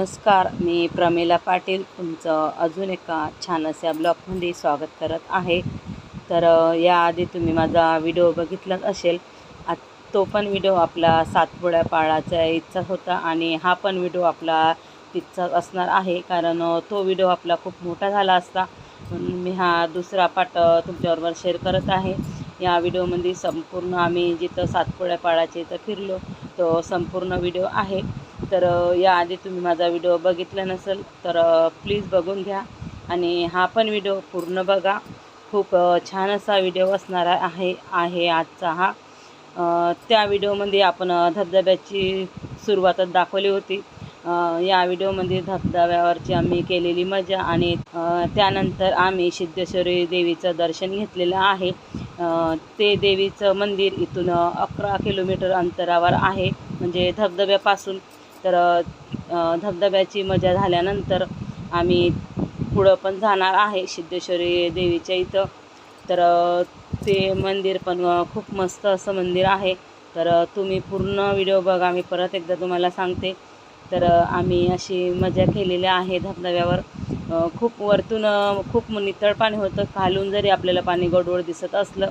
नमस्कार मी प्रमिला पाटील. तुमचं अजून एका छान अशा ब्लॉगमध्ये स्वागत करत आहे. तर याआधी तुम्ही माझा व्हिडिओ बघितलाच असेल. आ तो पण व्हिडिओ आपला सातपुड्या पाळाचा इच्छा होता आणि हा पण व्हिडिओ आपला तिथचाच असणार आहे. कारण तो व्हिडिओ आपला खूप मोठा झाला असता. म्हणून मी हा दुसरा पाठ तुमच्याबरोबर शेअर करत आहे. या व्हिडिओमध्ये संपूर्ण आम्ही जिथं सातपुड्या पाळाचे इथं फिरलो तो संपूर्ण व्हिडिओ आहे. तर याआधी तुम्ही माझा व्हिडिओ बघितला नसेल तर प्लीज बघून घ्या. आणि हा पण व्हिडिओ पूर्ण बघा. खूप छान असा व्हिडिओ असणार आहे आहे आजचा हा. त्या व्हिडिओमध्ये आपण धबधब्याची सुरुवातच दाखवली होती. या व्हिडिओमध्ये धबधब्यावरची आम्ही केलेली मजा आणि त्यानंतर आम्ही सिद्धेश्वरी देवीचं दर्शन घेतलेलं आहे. ते देवीचं मंदिर इथून अकरा किलोमीटर अंतरावर आहे. म्हणजे धबधब्यापासून तर धबधब्याची मजा झाल्यानंतर आम्ही पुढं पण जाणार आहे सिद्धेश्वरी देवीच्या इथं. तर ते मंदिर पण खूप मस्त असं मंदिर आहे. तर तुम्ही पूर्ण व्हिडिओ बघा मी परत एकदा तुम्हाला सांगते. तर आम्ही अशी मजा केलेली आहे धबधब्यावर. खूप वरतून खूप नितळ पाणी होतं. खालून जरी आपल्याला पाणी गडवड दिसत असलं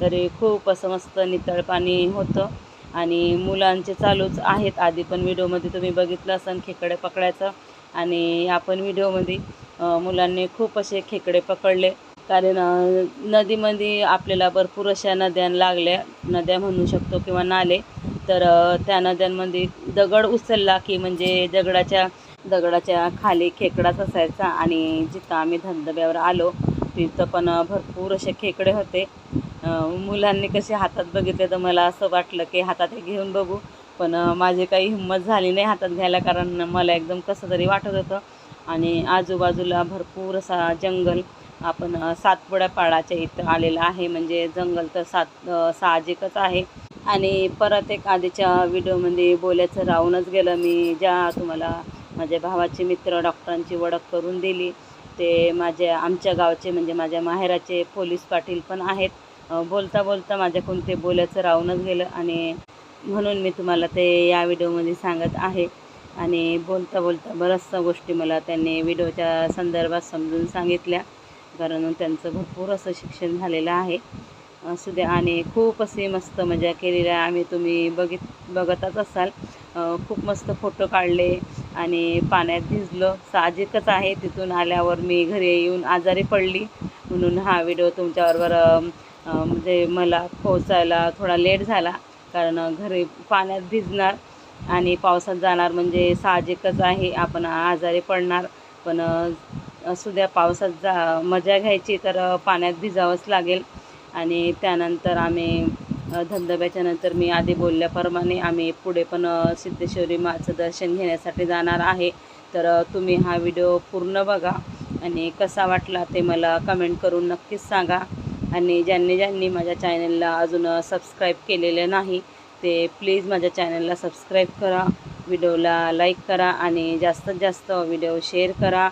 तरी खूप असं मस्त नितळ पाणी होतं. आणि मुलांचे चालूच आहेत. आधी पण व्हिडिओमध्ये तुम्ही बघितलं असाल खेकडे पकडायचं. आणि ह्या पण व्हिडिओमध्ये मुलांनी खूप असे खेकडे पकडले. कारण नदीमध्ये आपल्याला भरपूर अशा नद्या लागल्या. नद्या म्हणू शकतो किंवा नाले. तर त्या नद्यांमध्ये दगड उचलला की म्हणजे दगडाच्या दगडाच्या खाली खेकडाच असायचा आणि जिथं आम्ही धबधब्यावर आलो तिथं पण भरपूर असे खेकडे होते. मुलांनी कसे हातात बघितले तर मला असं वाटलं की हातात हे घेऊन बघू. पण माझी काही हिंमत झाली नाही हातात घ्यायला कारण मला एकदम कसं तरी वाटत होतं. आणि आजूबाजूला भरपूर असा जंगल आपण सातपुडा सातपुड्या इथं आलेलं आहे. म्हणजे जंगल तर सात साहजिकच आहे. आणि परत एक आधीच्या व्हिडिओमध्ये बोलायचं राहूनच गेलं. मी ज्या तुम्हाला माझ्या भावाचे मित्र डॉक्टरांची ओळख करून दिली. ते माझ्या आमच्या गावचे म्हणजे माझ्या माहेराचे पोलीस पाटील पण आहेत. बोलता बोलता माझ्याकडून ते बोलायचं राहूनच गेलं आणि म्हणून मी तुम्हाला ते या व्हिडिओमध्ये सांगत आहे. आणि बोलता बोलता बऱ्याचशा गोष्टी मला त्यांनी व्हिडिओच्या संदर्भात समजून सांगितल्या. कारण त्यांचं भरपूर असं शिक्षण झालेलं आहे. असू द्या आणि खूप अशी मस्त मजा केलेली आहे. आम्ही तुम्ही बघित बघतच असाल. खूप मस्त फोटो काढले. आणि पाण्यात भिजलो. साहजिकच आहे तिथून आल्यावर मी घरी येऊन आजारी पडली. म्हणून हा व्हिडिओ तुमच्याबरोबर म्हणजे मला पोहोचायला थोडा लेट झाला. कारण घरी पाण्यात भिजणार आणि पावसात जाणार म्हणजे साहजिकच आहे आपण आजारी पडणार. पण असू द्या पावसात जा मजा घ्यायची तर पाण्यात भिजावंच लागेल. आणि त्यानंतर आम्ही धबधब्याच्या नंतर मी आधी बोलल्याप्रमाणे आम्ही पुढे पण सिद्धेश्वरी माचं दर्शन घेण्यासाठी जाणार आहे. तर तुम्ही हा व्हिडिओ पूर्ण बघा आणि कसा वाटला ते मला कमेंट करून नक्कीच सांगा. आणि ज्यांनी ज्यांनी माझ्या चॅनलला अजून सबस्क्राईब केलेलं नाही ते प्लीज माझ्या चॅनलला सबस्क्राईब करा व्हिडिओला लाईक करा आणि जास्तीत जास्त व्हिडिओ शेअर करा.